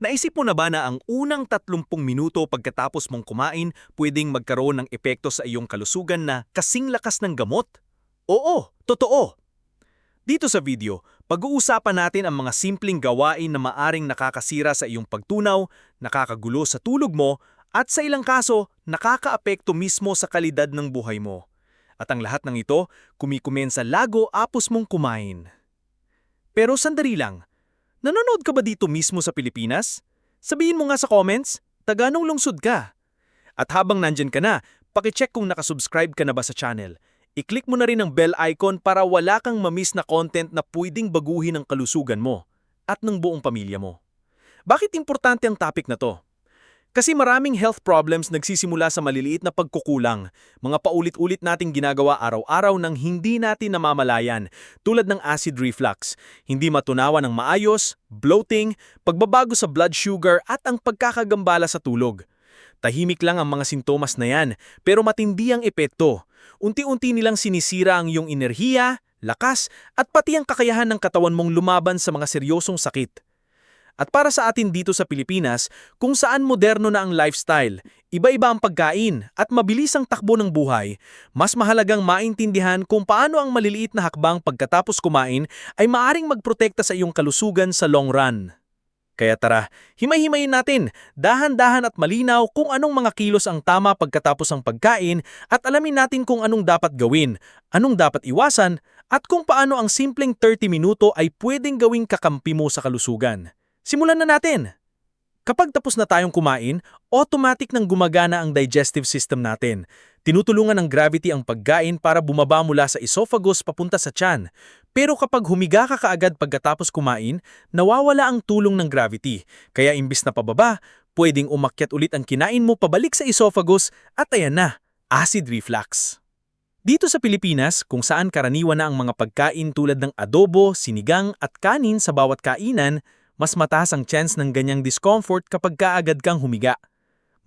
Naisip mo na ba na ang unang 30 minuto pagkatapos mong kumain pwedeng magkaroon ng epekto sa iyong kalusugan na kasing lakas ng gamot? Oo, totoo! Dito sa video, pag-uusapan natin ang mga simpleng gawain na maaring nakakasira sa iyong pagtunaw, nakakagulo sa tulog mo, at sa ilang kaso, nakakaapekto mismo sa kalidad ng buhay mo. At ang lahat ng ito, kumikumensa lago apos mong kumain. Pero sandali lang, nanonood ka ba dito mismo sa Pilipinas? Sabihin mo nga sa comments, taganong lungsod ka. At habang nandyan ka na, pakicheck kung nakasubscribe ka na ba sa channel. I-click mo na rin ang bell icon para wala kang mamiss na content na pwedeng baguhin ang kalusugan mo at ng buong pamilya mo. Bakit importante ang topic na to? Kasi maraming health problems nagsisimula sa maliliit na pagkukulang, mga paulit-ulit nating ginagawa araw-araw nang hindi natin namamalayan, tulad ng acid reflux, hindi matunawan ng maayos, bloating, pagbabago sa blood sugar at ang pagkakagambala sa tulog. Tahimik lang ang mga sintomas na yan, pero matindi ang epekto. Unti-unti nilang sinisira ang iyong enerhiya, lakas, at pati ang kakayahan ng katawan mong lumaban sa mga seryosong sakit. At para sa atin dito sa Pilipinas, kung saan moderno na ang lifestyle, iba-iba ang pagkain at mabilis ang takbo ng buhay, mas mahalagang maintindihan kung paano ang maliliit na hakbang pagkatapos kumain ay maaring magprotekta sa iyong kalusugan sa long run. Kaya tara, himay-himayin natin, dahan-dahan at malinaw kung anong mga kilos ang tama pagkatapos ang pagkain at alamin natin kung anong dapat gawin, anong dapat iwasan, at kung paano ang simpleng 30 minuto ay pwedeng gawing kakampi mo sa kalusugan. Simulan na natin! Kapag tapos na tayong kumain, automatic nang gumagana ang digestive system natin. Tinutulungan ng gravity ang pagkain para bumaba mula sa esophagus papunta sa tiyan. Pero kapag humiga ka kaagad pagkatapos kumain, nawawala ang tulong ng gravity. Kaya imbis na pababa, pwedeng umakyat ulit ang kinain mo pabalik sa esophagus at ayan na, acid reflux. Dito sa Pilipinas, kung saan karaniwan na ang mga pagkain tulad ng adobo, sinigang at kanin sa bawat kainan, mas mataas ang chance ng ganyang discomfort kapag kaagad kang humiga.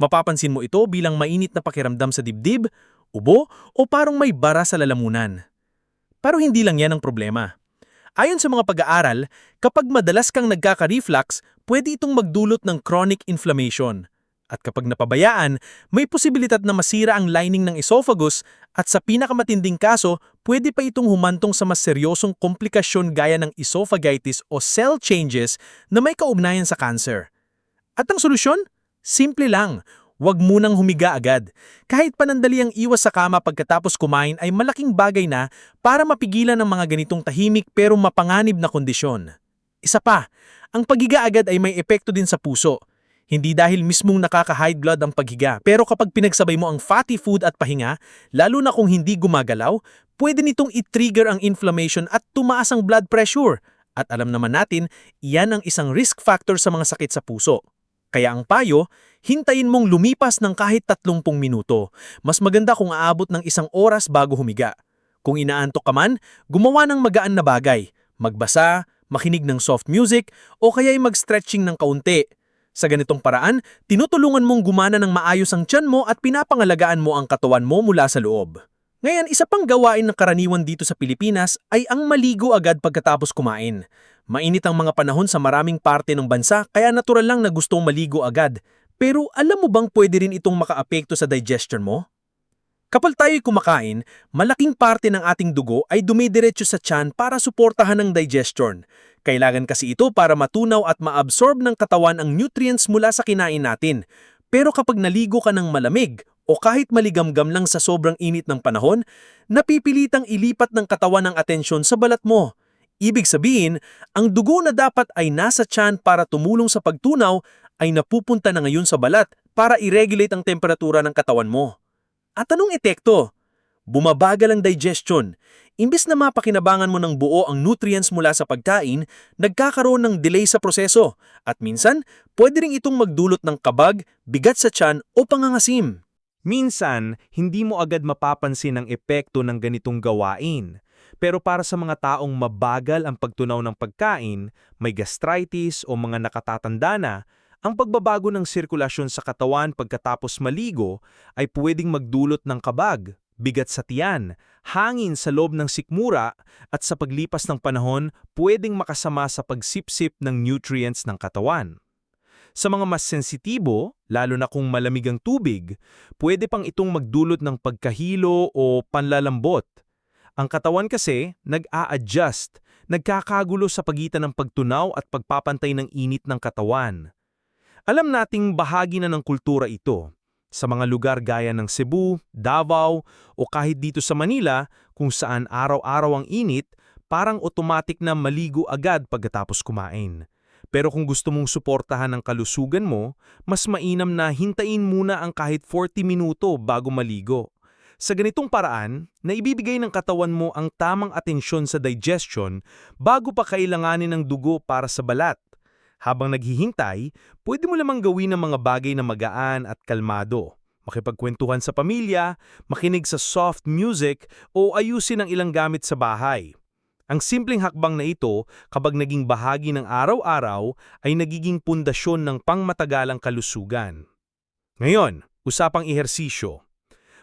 Mapapansin mo ito bilang mainit na pakiramdam sa dibdib, ubo o parang may bara sa lalamunan. Pero hindi lang yan ang problema. Ayon sa mga pag-aaral, kapag madalas kang nagkaka-reflux, pwede itong magdulot ng chronic inflammation. At kapag napabayaan, may posibilidad na masira ang lining ng esophagus at sa pinakamatinding kaso, pwede pa itong humantong sa mas seryosong komplikasyon gaya ng esophagitis o cell changes na may kaugnayan sa cancer. At ang solusyon? Simple lang. Huwag munang humiga agad. Kahit panandali ang iwas sa kama pagkatapos kumain ay malaking bagay na para mapigilan ang mga ganitong tahimik pero mapanganib na kondisyon. Isa pa, ang pagiga agad ay may epekto din sa puso. Hindi dahil mismong nakaka-high blood ang paghiga, pero kapag pinagsabay mo ang fatty food at pahinga, lalo na kung hindi gumagalaw, pwede nitong i-trigger ang inflammation at tumaas ang blood pressure. At alam naman natin, iyan ang isang risk factor sa mga sakit sa puso. Kaya ang payo, hintayin mong lumipas ng kahit 30 minuto. Mas maganda kung aabot ng isang oras bago humiga. Kung inaantok ka man, gumawa ng magaan na bagay. Magbasa, makinig ng soft music, o kaya'y mag-stretching ng kaunti. Sa ganitong paraan, tinutulungan mong gumana ng maayos ang tiyan mo at pinapangalagaan mo ang katawan mo mula sa loob. Ngayon, isa pang gawain ng karaniwan dito sa Pilipinas ay ang maligo agad pagkatapos kumain. Mainit ang mga panahon sa maraming parte ng bansa kaya natural lang na gustong maligo agad. Pero alam mo bang pwede rin itong makaapekto sa digestion mo? Kapag tayo'y kumakain, malaking parte ng ating dugo ay dumidiretso sa tiyan para suportahan ang digestion. Kailangan kasi ito para matunaw at maabsorb ng katawan ang nutrients mula sa kinain natin. Pero kapag naligo ka ng malamig o kahit maligamgam lang sa sobrang init ng panahon, napipilitang ilipat ng katawan ang atensyon sa balat mo. Ibig sabihin, ang dugo na dapat ay nasa tiyan para tumulong sa pagtunaw ay napupunta na ngayon sa balat para i-regulate ang temperatura ng katawan mo. At anong epekto? Bumabagal ang digestion. Imbis na mapakinabangan mo ng buo ang nutrients mula sa pagkain, nagkakaroon ng delay sa proseso at minsan, pwede rin itong magdulot ng kabag, bigat sa tiyan o pangangasim. Minsan, hindi mo agad mapapansin ang epekto ng ganitong gawain. Pero para sa mga taong mabagal ang pagtunaw ng pagkain, may gastritis o mga nakatatanda na, ang pagbabago ng sirkulasyon sa katawan pagkatapos maligo ay pwedeng magdulot ng kabag, bigat sa tiyan, hangin sa loob ng sikmura at sa paglipas ng panahon pwedeng makasama sa pagsipsip ng nutrients ng katawan. Sa mga mas sensitibo, lalo na kung malamig ang tubig, pwede pang itong magdulot ng pagkahilo o panlalambot. Ang katawan kasi nag-a-adjust, nagkakagulo sa pagitan ng pagtunaw at pagpapantay ng init ng katawan. Alam nating bahagi na ng kultura ito. Sa mga lugar gaya ng Cebu, Davao o kahit dito sa Manila kung saan araw-araw ang init, parang automatic na maligo agad pagkatapos kumain. Pero kung gusto mong suportahan ang kalusugan mo, mas mainam na hintayin muna ang kahit 40 minuto bago maligo. Sa ganitong paraan, naibibigay ng katawan mo ang tamang atensyon sa digestion bago pa kailanganin ng dugo para sa balat. Habang naghihintay, pwede mo lamang gawin ang mga bagay na magaan at kalmado. Makipagkwentuhan sa pamilya, makinig sa soft music o ayusin ang ilang gamit sa bahay. Ang simpleng hakbang na ito, kapag naging bahagi ng araw-araw, ay nagiging pundasyon ng pangmatagalang kalusugan. Ngayon, usapang ehersisyo.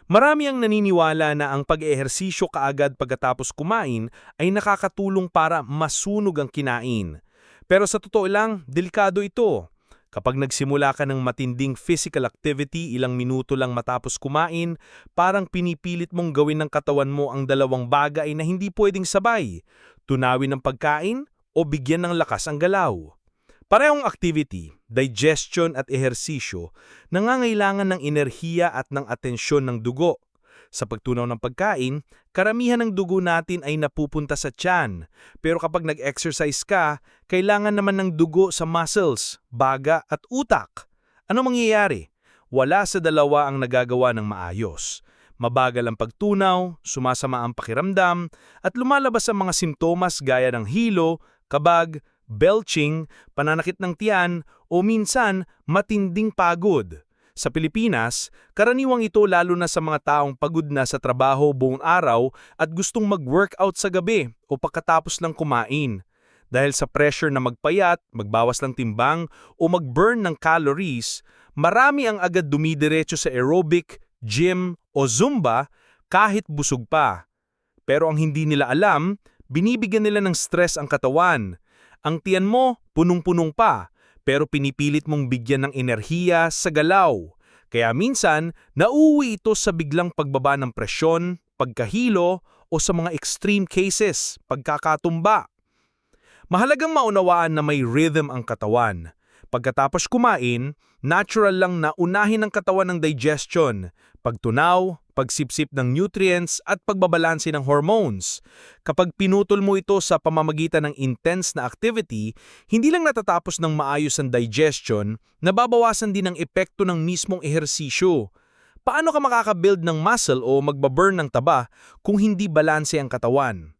Marami ang naniniwala na ang pag-ehersisyo kaagad pagkatapos kumain ay nakakatulong para masunog ang kinain. Pero sa totoo lang, delikado ito. Kapag nagsimula ka ng matinding physical activity ilang minuto lang matapos kumain, parang pinipilit mong gawin ng katawan mo ang dalawang bagay na hindi pwedeng sabay, tunawin ang pagkain o bigyan ng lakas ang galaw. Parehong activity, digestion at ehersisyo, nangangailangan ng enerhiya at ng atensyon ng dugo. Sa pagtunaw ng pagkain, karamihan ng dugo natin ay napupunta sa tiyan. Pero kapag nag-exercise ka, kailangan naman ng dugo sa muscles, baga at utak. Ano mangyayari? Wala sa dalawa ang nagagawa ng maayos. Mabagal ang pagtunaw, sumasama ang pakiramdam, at lumalabas ang mga simptomas gaya ng hilo, kabag, belching, pananakit ng tiyan, o minsan matinding pagod. Sa Pilipinas, karaniwang ito lalo na sa mga taong pagod na sa trabaho buong araw at gustong mag-workout sa gabi o pagkatapos ng kumain. Dahil sa pressure na magpayat, magbawas ng timbang o mag-burn ng calories, marami ang agad dumidiretso sa aerobic, gym o zumba kahit busog pa. Pero ang hindi nila alam, binibigyan nila ng stress ang katawan. Ang tiyan mo, punong-punong pa, pero pinipilit mong bigyan ng enerhiya sa galaw. Kaya minsan, nauwi ito sa biglang pagbaba ng presyon, pagkahilo, o sa mga extreme cases, pagkakatumba. Mahalagang maunawaan na may rhythm ang katawan. Pagkatapos kumain, natural lang na unahin ng katawan ng digestion, pagtunaw, pagsipsip ng nutrients at pagbabalanse ng hormones. Kapag pinutol mo ito sa pamamagitan ng intense na activity, hindi lang natatapos ng maayos ang digestion, nababawasan din ang epekto ng mismong ehersisyo. Paano ka makakabuild ng muscle o magbaburn ng taba kung hindi balanse ang katawan?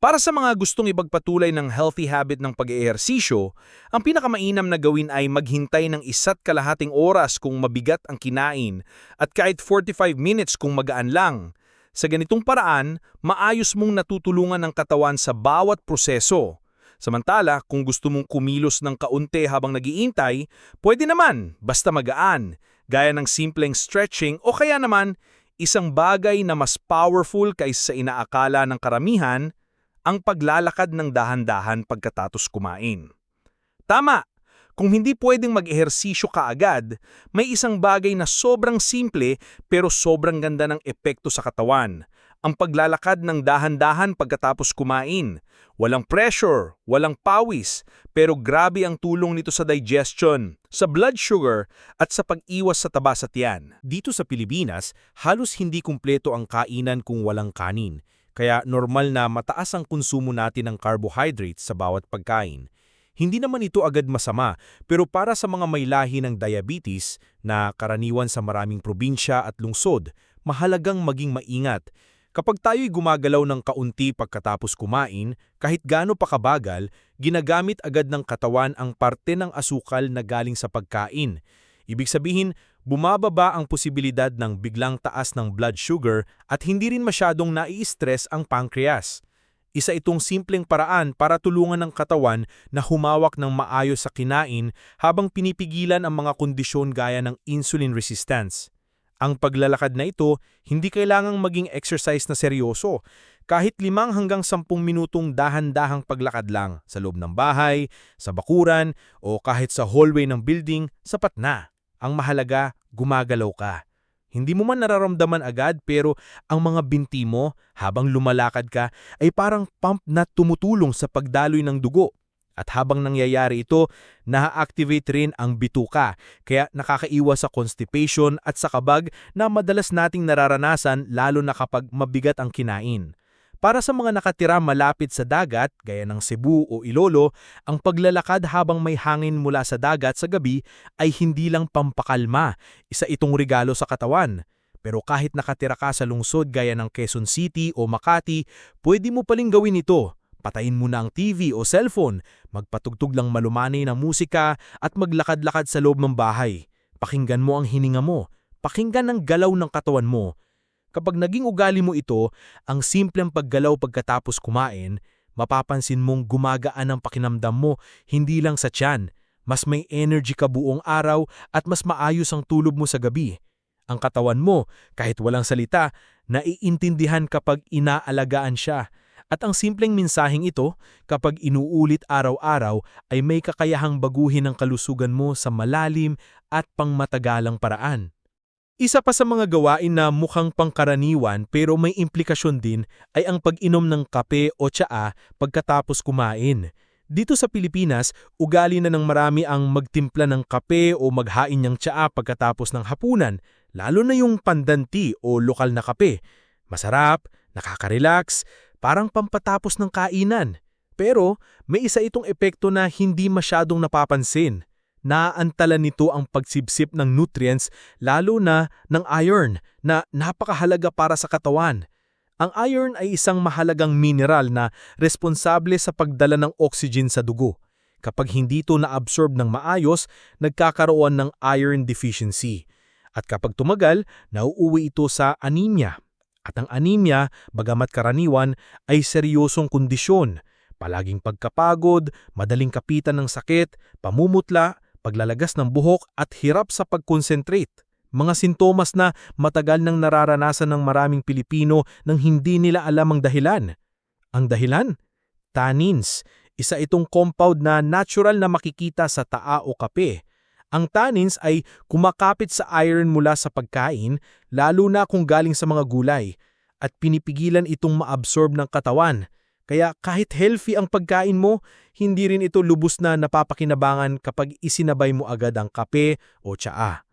Para sa mga gustong ipagpatuloy ng healthy habit ng pag-eehersisyo, ang pinakamainam na gawin ay maghintay ng isa't kalahating oras kung mabigat ang kinain at kahit 45 minutes kung magaan lang. Sa ganitong paraan, maayos mong natutulungan ang katawan sa bawat proseso. Samantala, kung gusto mong kumilos ng kaunti habang nagiintay, pwede naman, basta magaan, gaya ng simpleng stretching o kaya naman, isang bagay na mas powerful kaysa sa inaakala ng karamihan, ang paglalakad ng dahan-dahan pagkatapos kumain. Tama! Kung hindi pwedeng mag-ehersisyo kaagad, may isang bagay na sobrang simple pero sobrang ganda ng epekto sa katawan. Ang paglalakad ng dahan-dahan pagkatapos kumain. Walang pressure, walang pawis, pero grabe ang tulong nito sa digestion, sa blood sugar at sa pag-iwas sa taba sa tiyan. Dito sa Pilipinas, halos hindi kumpleto ang kainan kung walang kanin. Kaya normal na mataas ang konsumo natin ng carbohydrates sa bawat pagkain. Hindi naman ito agad masama, pero para sa mga may lahi ng diabetes na karaniwan sa maraming probinsya at lungsod, mahalagang maging maingat. Kapag tayo'y gumagalaw ng kaunti pagkatapos kumain, kahit gaano pa kabagal, ginagamit agad ng katawan ang parte ng asukal na galing sa pagkain. Ibig sabihin, bumababa ang posibilidad ng biglang taas ng blood sugar at hindi rin masyadong nai-stress ang pancreas. Isa itong simpleng paraan para tulungan ng katawan na humawak ng maayos sa kinain habang pinipigilan ang mga kondisyon gaya ng insulin resistance. Ang paglalakad na ito, hindi kailangang maging exercise na seryoso. Kahit limang hanggang sampung minutong dahan-dahang paglakad lang sa loob ng bahay, sa bakuran, o kahit sa hallway ng building, sapat na. Ang mahalaga, gumagalaw ka. Hindi mo man nararamdaman agad pero ang mga binti mo habang lumalakad ka ay parang pump na tumutulong sa pagdaloy ng dugo. At habang nangyayari ito, na-activate rin ang bituka, kaya nakakaiwas sa constipation at sa kabag na madalas nating nararanasan lalo na kapag mabigat ang kinain. Para sa mga nakatira malapit sa dagat, gaya ng Cebu o Ilolo, ang paglalakad habang may hangin mula sa dagat sa gabi ay hindi lang pampakalma, isa itong regalo sa katawan. Pero kahit nakatira ka sa lungsod gaya ng Quezon City o Makati, pwede mo paling gawin ito. Patayin mo na ang TV o cellphone, magpatugtog lang malumanay ng musika at maglakad-lakad sa loob ng bahay. Pakinggan mo ang hininga mo, pakinggan ang galaw ng katawan mo. Kapag naging ugali mo ito, ang simpleng paggalaw pagkatapos kumain, mapapansin mong gumagaan ang pakinamdam mo hindi lang sa tiyan, mas may energy ka buong araw at mas maayos ang tulog mo sa gabi. Ang katawan mo, kahit walang salita, naiintindihan kapag inaalagaan siya. At ang simpleng mensaheng ito, kapag inuulit araw-araw, ay may kakayahang baguhin ang kalusugan mo sa malalim at pangmatagalang paraan. Isa pa sa mga gawain na mukhang pangkaraniwan pero may implikasyon din ay ang pag-inom ng kape o tsaa pagkatapos kumain. Dito sa Pilipinas, ugali na ng marami ang magtimpla ng kape o maghain ng tsaa pagkatapos ng hapunan, lalo na yung pandanti o lokal na kape. Masarap, nakaka-relax, parang pampatapos ng kainan. Pero may isa itong epekto na hindi masyadong napapansin. Naaantala nito ang pagsipsip ng nutrients lalo na ng iron na napakahalaga para sa katawan. Ang iron ay isang mahalagang mineral na responsable sa pagdala ng oxygen sa dugo. Kapag hindi ito na-absorb ng maayos, nagkakaroon ng iron deficiency. At kapag tumagal, nauuwi ito sa anemia. At ang anemia, bagamat karaniwan, ay seryosong kondisyon. Palaging pagkapagod, madaling kapitan ng sakit, pamumutla, paglalagas ng buhok at hirap sa pag-concentrate. Mga sintomas na matagal nang nararanasan ng maraming Pilipino nang hindi nila alam ang dahilan. Ang dahilan? Tannins. Isa itong compound na natural na makikita sa taa o kape. Ang tannins ay kumakapit sa iron mula sa pagkain, lalo na kung galing sa mga gulay, at pinipigilan itong maabsorb ng katawan. Kaya kahit healthy ang pagkain mo, hindi rin ito lubos na napapakinabangan kapag isinabay mo agad ang kape o tsaa.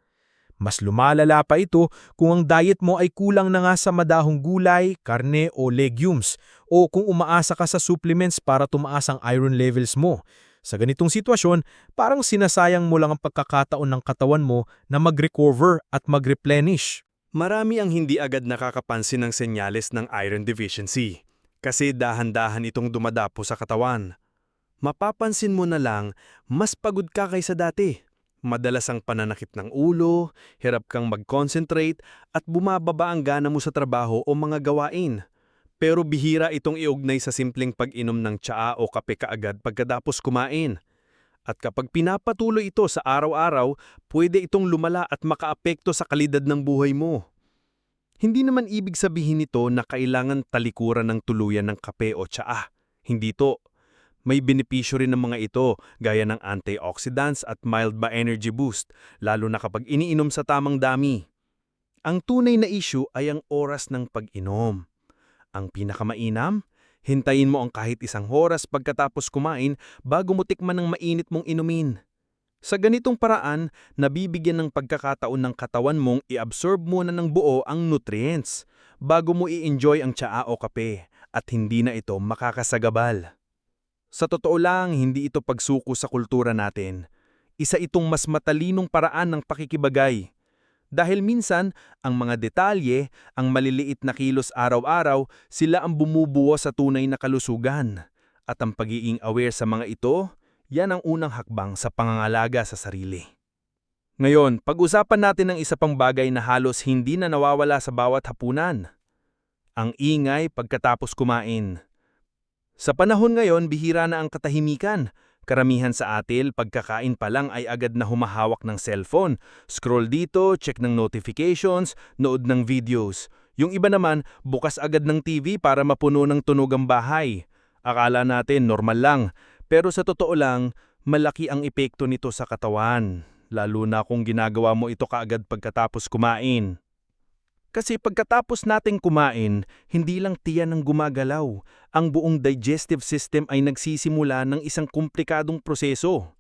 Mas lumalala pa ito kung ang diet mo ay kulang na nga sa madahong gulay, karne o legumes o kung umaasa ka sa supplements para tumaas ang iron levels mo. Sa ganitong sitwasyon, parang sinasayang mo lang ang pagkakataon ng katawan mo na mag-recover at mag-replenish. Marami ang hindi agad nakakapansin ng senyales ng iron deficiency kasi dahan-dahan itong dumadapo sa katawan. Mapapansin mo na lang, mas pagod ka kaysa dati. Madalas ang pananakit ng ulo, hirap kang mag-concentrate at bumababa ang gana mo sa trabaho o mga gawain. Pero bihira itong iugnay sa simpleng pag-inom ng tsaa o kape kaagad pagkatapos kumain. At kapag pinapatuloy ito sa araw-araw, pwede itong lumala at makaapekto sa kalidad ng buhay mo. Hindi naman ibig sabihin nito na kailangan talikuran ng tuluyan ng kape o tsaa. Hindi to. May benepisyo rin ng mga ito gaya ng antioxidants at mild ba energy boost, lalo na kapag iniinom sa tamang dami. Ang tunay na issue ay ang oras ng pag-inom. Ang pinakamainam, hintayin mo ang kahit isang oras pagkatapos kumain bago mo tikman ng mainit mong inumin. Sa ganitong paraan, nabibigyan ng pagkakataon ng katawan mong i-absorb muna ng buo ang nutrients bago mo i-enjoy ang tsaa o kape at hindi na ito makakasagabal. Sa totoo lang, hindi ito pagsuko sa kultura natin. Isa itong mas matalinong paraan ng pakikibagay. Dahil minsan, ang mga detalye, ang maliliit na kilos araw-araw, sila ang bumubuo sa tunay na kalusugan. At ang pagiging aware sa mga ito, yan ang unang hakbang sa pangangalaga sa sarili. Ngayon, pag-usapan natin ang isa pang bagay na halos hindi na nawawala sa bawat hapunan. Ang ingay pagkatapos kumain. Sa panahon ngayon, bihira na ang katahimikan. Karamihan sa atil, pagkakain pa lang ay agad na humahawak ng cellphone. Scroll dito, check ng notifications, nood ng videos. Yung iba naman, bukas agad ng TV para mapuno ng tunog ang bahay. Akala natin normal lang, pero sa totoo lang, malaki ang epekto nito sa katawan. Lalo na kung ginagawa mo ito kaagad pagkatapos kumain. Kasi pagkatapos nating kumain, hindi lang tiyan ang gumagalaw. Ang buong digestive system ay nagsisimula ng isang komplikadong proseso.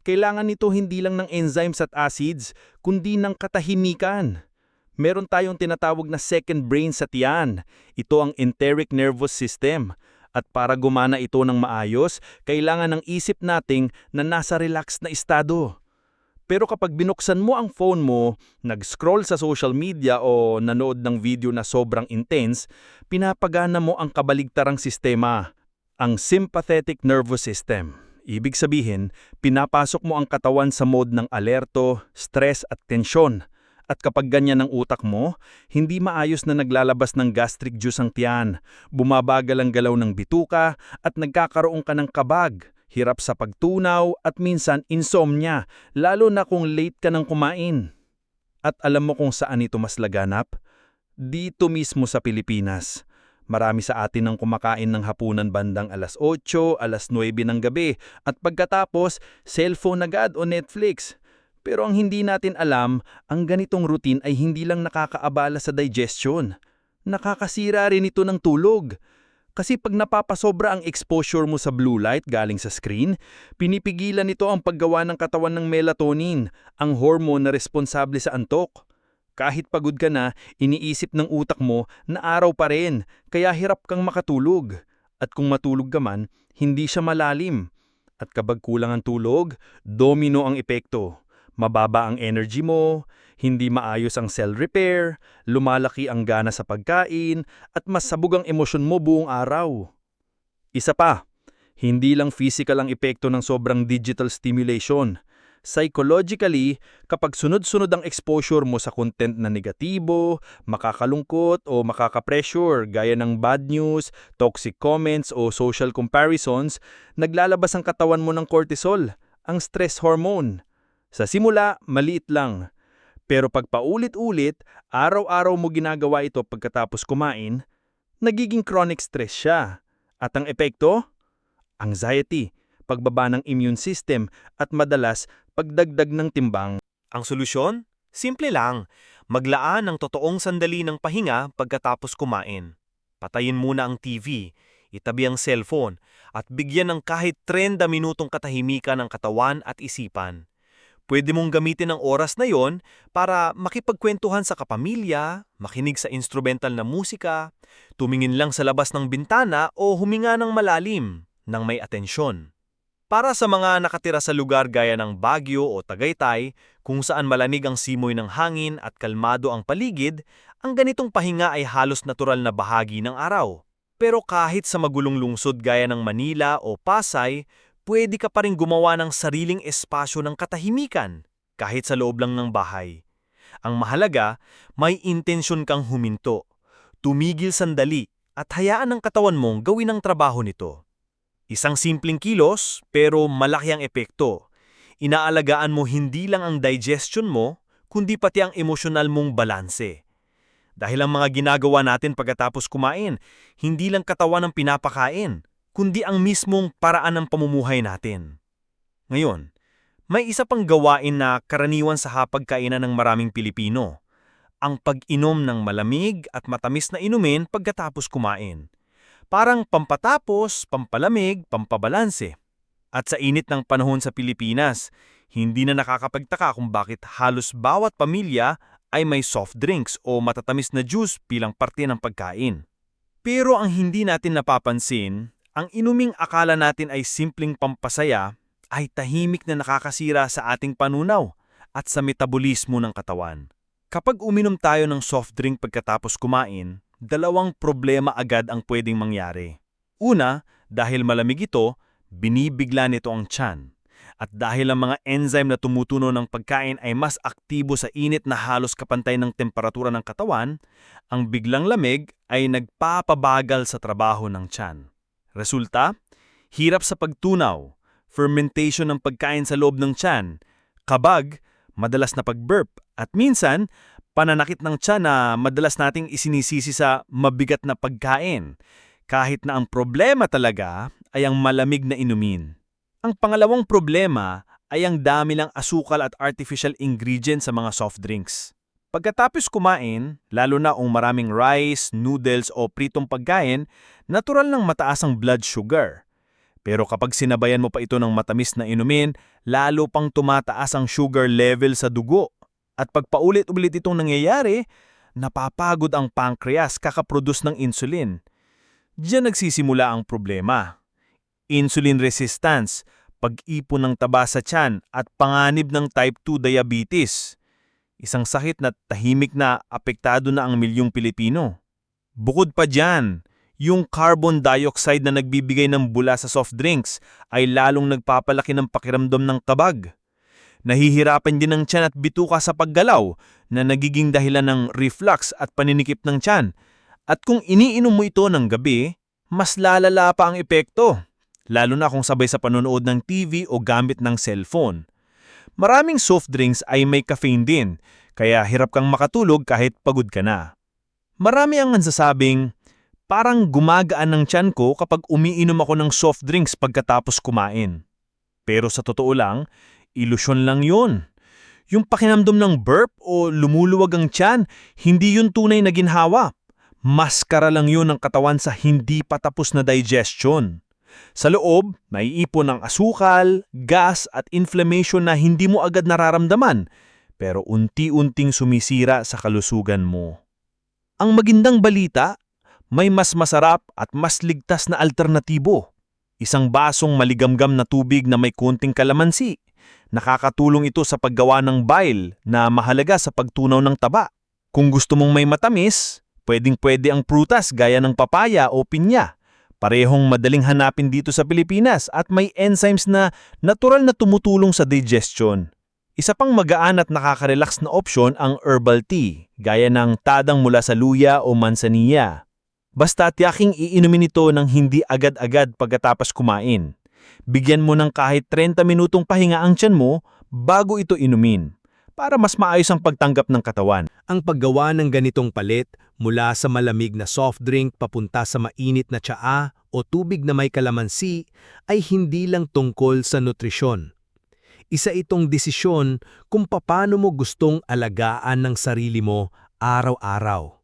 Kailangan nito hindi lang ng enzymes at acids, kundi ng katahimikan. Meron tayong tinatawag na second brain sa tiyan. Ito ang enteric nervous system. At para gumana ito ng maayos, kailangan ng isip nating na nasa relax na estado. Pero kapag binuksan mo ang phone mo, nag-scroll sa social media o nanood ng video na sobrang intense, pinapagana mo ang kabaligtarang sistema, ang sympathetic nervous system. Ibig sabihin, pinapasok mo ang katawan sa mode ng alerto, stress at tensyon. At kapag ganyan ang utak mo, hindi maayos na naglalabas ng gastric juice ang tiyan, bumabagal ang galaw ng bituka at nagkakaroon ka ng kabag, hirap sa pagtunaw at minsan insomnia, lalo na kung late ka ng kumain. At alam mo kung saan ito mas laganap? Dito mismo sa Pilipinas. Marami sa atin ang kumakain ng hapunan bandang alas 8, alas 9 ng gabi at pagkatapos, cellphone agad o Netflix. Pero ang hindi natin alam, ang ganitong routine ay hindi lang nakakaabala sa digestion. Nakakasira rin ito ng tulog. Kasi pag napapasobra ang exposure mo sa blue light galing sa screen, pinipigilan nito ang paggawa ng katawan ng melatonin, ang hormone na responsable sa antok. Kahit pagod ka na, iniisip ng utak mo na araw pa rin, kaya hirap kang makatulog. At kung matulog ka man, hindi siya malalim. At kapag kulang ang tulog, domino ang epekto. Mababa ang energy mo, hindi maayos ang cell repair, lumalaki ang gana sa pagkain, at mas sabog ang emosyon mo buong araw. Isa pa, hindi lang physical ang epekto ng sobrang digital stimulation. Psychologically, kapag sunod-sunod ang exposure mo sa content na negatibo, makakalungkot o makaka-pressure gaya ng bad news, toxic comments o social comparisons, naglalabas ang katawan mo ng cortisol, ang stress hormone. Sa simula, maliit lang. Pero pag paulit-ulit, araw-araw mo ginagawa ito pagkatapos kumain, nagiging chronic stress siya. At ang epekto? Anxiety, pagbaba ng immune system at madalas pagdagdag ng timbang. Ang solusyon? Simple lang. Maglaan ng totoong sandali ng pahinga pagkatapos kumain. Patayin muna ang TV, itabi ang cellphone, at bigyan ng kahit 30 minutong katahimikan ng katawan at isipan. Pwede mong gamitin ang oras na yon para makipagkwentuhan sa kapamilya, makinig sa instrumental na musika, tumingin lang sa labas ng bintana o huminga ng malalim ng may atensyon. Para sa mga nakatira sa lugar gaya ng Baguio o Tagaytay, kung saan malamig ang simoy ng hangin at kalmado ang paligid, ang ganitong pahinga ay halos natural na bahagi ng araw. Pero kahit sa magulong lungsod gaya ng Manila o Pasay, pwede ka pa rin gumawa ng sariling espasyo ng katahimikan, kahit sa loob lang ng bahay. Ang mahalaga, may intensyon kang huminto, tumigil sandali at hayaan ang katawan mong gawin ang trabaho nito. Isang simpleng kilos pero malaki ang epekto. Inaalagaan mo hindi lang ang digestion mo, kundi pati ang emosyonal mong balanse. Dahil ang mga ginagawa natin pagkatapos kumain, hindi lang katawan ang pinapakain, kundi ang mismong paraan ng pamumuhay natin. Ngayon, may isa pang gawain na karaniwan sa hapagkainan ng maraming Pilipino, ang pag-inom ng malamig at matamis na inumin pagkatapos kumain. Parang pampatapos, pampalamig, pampabalanse. At sa init ng panahon sa Pilipinas, hindi na nakakapagtaka kung bakit halos bawat pamilya ay may soft drinks o matatamis na juice bilang parte ng pagkain. Pero ang hindi natin napapansin, ang inuming akala natin ay simpleng pampasaya ay tahimik na nakakasira sa ating panunaw at sa metabolismo ng katawan. Kapag uminom tayo ng soft drink pagkatapos kumain, dalawang problema agad ang pwedeng mangyari. Una, dahil malamig ito, binibigla nito ang tiyan. At dahil ang mga enzyme na tumutuno ng pagkain ay mas aktibo sa init na halos kapantay ng temperatura ng katawan, ang biglang lamig ay nagpapabagal sa trabaho ng tiyan. Resulta, hirap sa pagtunaw, fermentation ng pagkain sa loob ng tiyan, kabag, madalas na pag-burp, at minsan, pananakit ng tiyan na madalas nating isinisisi sa mabigat na pagkain, kahit na ang problema talaga ay ang malamig na inumin. Ang pangalawang problema ay ang dami ng asukal at artificial ingredients sa mga soft drinks. Pagkatapos kumain, lalo na kung maraming rice, noodles o pritong pagkain, natural ng mataas ang blood sugar. Pero kapag sinabayan mo pa ito ng matamis na inumin, lalo pang tumataas ang sugar level sa dugo. At pag paulit-ulit itong nangyayari, napapagod ang pancreas kakaproduce ng insulin. Diyan nagsisimula ang problema. Insulin resistance, pag-ipon ng taba sa tiyan at panganib ng type 2 diabetes. Isang sakit na tahimik na apektado na ang milyong Pilipino. Bukod pa dyan, yung carbon dioxide na nagbibigay ng bula sa soft drinks ay lalong nagpapalaki ng pakiramdam ng kabag. Nahihirapan din ang tiyan at bituka sa paggalaw na nagiging dahilan ng reflux at paninikip ng tiyan. At kung iniinom mo ito ng gabi, mas lalala pa ang epekto, lalo na kung sabay sa panonood ng TV o gamit ng cellphone. Maraming soft drinks ay may caffeine din, kaya hirap kang makatulog kahit pagod ka na. Marami ang nagsasabing, parang gumagaan ng tiyan ko kapag umiinom ako ng soft drinks pagkatapos kumain. Pero sa totoo lang, ilusyon lang yun. Yung pakinamdam ng burp o lumuluwag ang tiyan, hindi yun tunay na ginhawa. Maskara lang yun ng katawan sa hindi patapos na digestion. Sa loob, naiipon ang asukal, gas at inflammation na hindi mo agad nararamdaman, pero unti-unting sumisira sa kalusugan mo. Ang magindang balita, may mas masarap at mas ligtas na alternatibo. Isang basong maligamgam na tubig na may konting kalamansi. Nakakatulong ito sa paggawa ng bile na mahalaga sa pagtunaw ng taba. Kung gusto mong may matamis, pwedeng-pwede ang prutas gaya ng papaya o pinya. Parehong madaling hanapin dito sa Pilipinas at may enzymes na natural na tumutulong sa digestion. Isa pang magaan at nakaka-relax na opsyon ang herbal tea, gaya ng tadang mula sa luya o manzanilla. Basta tiyaking iinumin ito ng hindi agad-agad pagkatapos kumain. Bigyan mo ng kahit 30 minutong pahinga ang tiyan mo bago ito inumin para mas maayos ang pagtanggap ng katawan. Ang paggawa ng ganitong palit mula sa malamig na soft drink papunta sa mainit na tsaa o tubig na may kalamansi ay hindi lang tungkol sa nutrisyon. Isa itong desisyon kung paano mo gustong alagaan ng sarili mo araw-araw.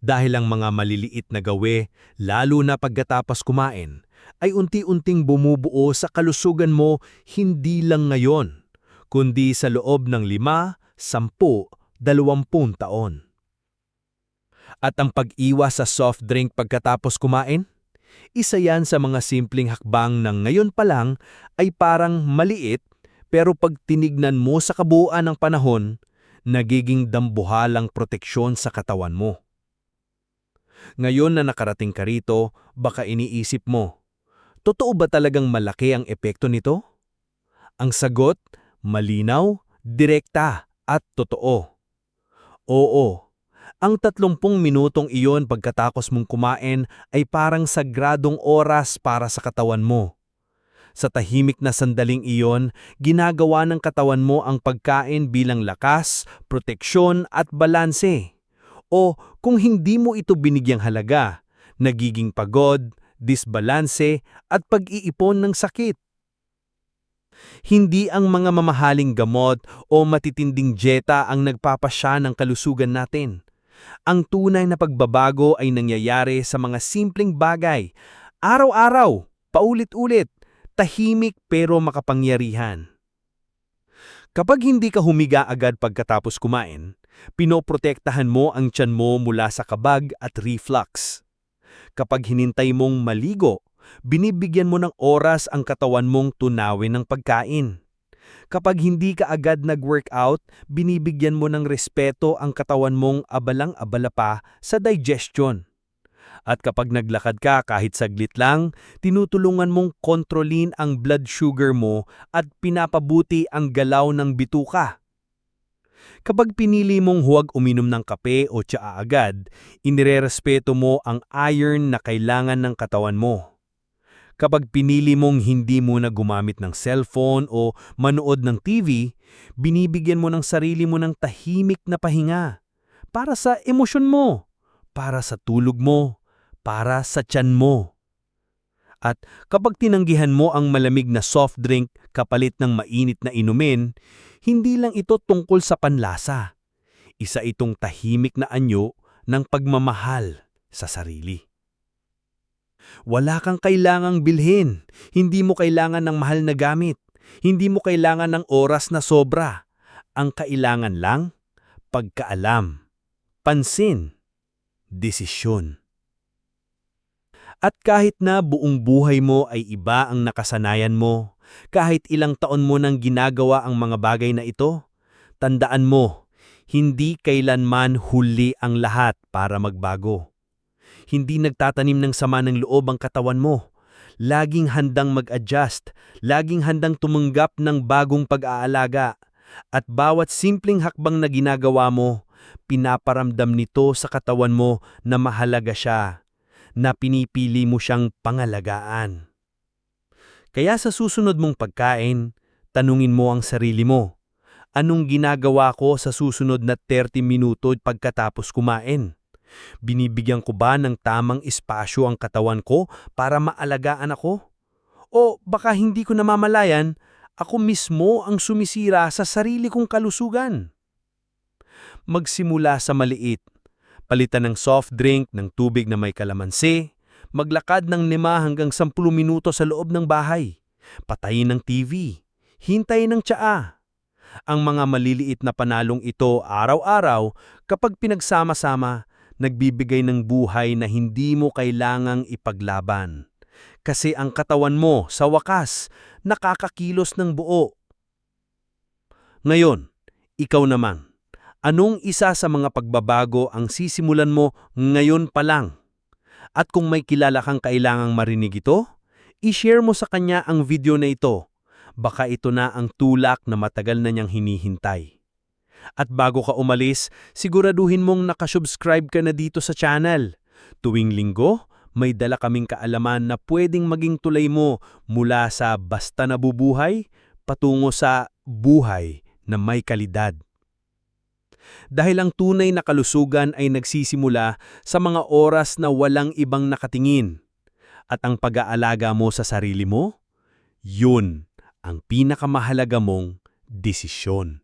Dahil ang mga maliliit na gawe, lalo na pagkatapos kumain, ay unti-unting bumubuo sa kalusugan mo hindi lang ngayon, kundi sa loob ng lima, sampu, dalawampung taon. At ang pag-iwas sa soft drink pagkatapos kumain? Isa yan sa mga simpleng hakbang ng ngayon pa lang ay parang maliit pero pag tinignan mo sa kabuuan ng panahon, nagiging dambuhalang proteksyon sa katawan mo. Ngayon na nakarating ka rito, baka iniisip mo, totoo ba talagang malaki ang epekto nito? Ang sagot, malinaw, direkta at totoo. Oo, ang 30 minutong iyon pagkatapos mong kumain ay parang sagradong oras para sa katawan mo. Sa tahimik na sandaling iyon, ginagawa ng katawan mo ang pagkain bilang lakas, proteksyon at balanse. O kung hindi mo ito binigyang halaga, nagiging pagod, disbalanse at pag-iipon ng sakit. Hindi ang mga mamahaling gamot o matitinding dieta ang nagpapasya ng kalusugan natin. Ang tunay na pagbabago ay nangyayari sa mga simpleng bagay, araw-araw, paulit-ulit, tahimik pero makapangyarihan. Kapag hindi ka humiga agad pagkatapos kumain, pinoprotektahan mo ang tiyan mo mula sa kabag at reflux. Kapag hinintay mong maligo, binibigyan mo ng oras ang katawan mong tunawin ng pagkain. Kapag hindi ka agad nag-workout, binibigyan mo ng respeto ang katawan mong abalang-abala pa sa digestion. At kapag naglakad ka kahit saglit lang, tinutulungan mong kontrolin ang blood sugar mo at pinapabuti ang galaw ng bituka. Kapag pinili mong huwag uminom ng kape o tsaa agad, inirerespeto mo ang iron na kailangan ng katawan mo. Kapag pinili mong hindi mo na gumamit ng cellphone o manood ng TV, binibigyan mo ng sarili mo ng tahimik na pahinga. Para sa emosyon mo, para sa tulog mo, para sa tiyan mo. At kapag tinanggihan mo ang malamig na soft drink kapalit ng mainit na inumin, hindi lang ito tungkol sa panlasa. Isa itong tahimik na anyo ng pagmamahal sa sarili. Wala kang kailangang bilhin. Hindi mo kailangan ng mahal na gamit. Hindi mo kailangan ng oras na sobra. Ang kailangan lang, pagkaalam, pansin, desisyon. At kahit na buong buhay mo ay iba ang nakasanayan mo, kahit ilang taon mo nang ginagawa ang mga bagay na ito, tandaan mo, hindi kailanman huli ang lahat para magbago. Hindi nagtatanim ng sama ng loob ang katawan mo. Laging handang mag-adjust, laging handang tumanggap ng bagong pag-aalaga. At bawat simpleng hakbang na ginagawa mo, pinaparamdam nito sa katawan mo na mahalaga siya, na pinipili mo siyang pangalagaan. Kaya sa susunod mong pagkain, tanungin mo ang sarili mo, anong ginagawa ko sa susunod na 30 minuto pagkatapos kumain? Binibigyan ko ba ng tamang espasyo ang katawan ko para maalagaan ako? O baka hindi ko namamalayan, ako mismo ang sumisira sa sarili kong kalusugan? Magsimula sa maliit. Palitan ng soft drink ng tubig na may kalamansi, maglakad ng 5 hanggang 10 minuto sa loob ng bahay, patayin ng TV, hintayin ng tsaa. Ang mga maliliit na panalong ito araw-araw kapag pinagsama-sama, nagbibigay ng buhay na hindi mo kailangang ipaglaban. Kasi ang katawan mo, sa wakas, nakakakilos ng buo. Ngayon, ikaw naman, anong isa sa mga pagbabago ang sisimulan mo ngayon pa lang? At kung may kilala kang kailangang marinig ito, i-share mo sa kanya ang video na ito. Baka ito na ang tulak na matagal na niyang hinihintay. At bago ka umalis, siguraduhin mong nakasubscribe ka na dito sa channel. Tuwing linggo, may dala kaming kaalaman na pwedeng maging tulay mo mula sa basta nabubuhay patungo sa buhay na may kalidad. Dahil ang tunay na kalusugan ay nagsisimula sa mga oras na walang ibang nakatingin. At ang pag-aalaga mo sa sarili mo, yun ang pinakamahalaga mong desisyon.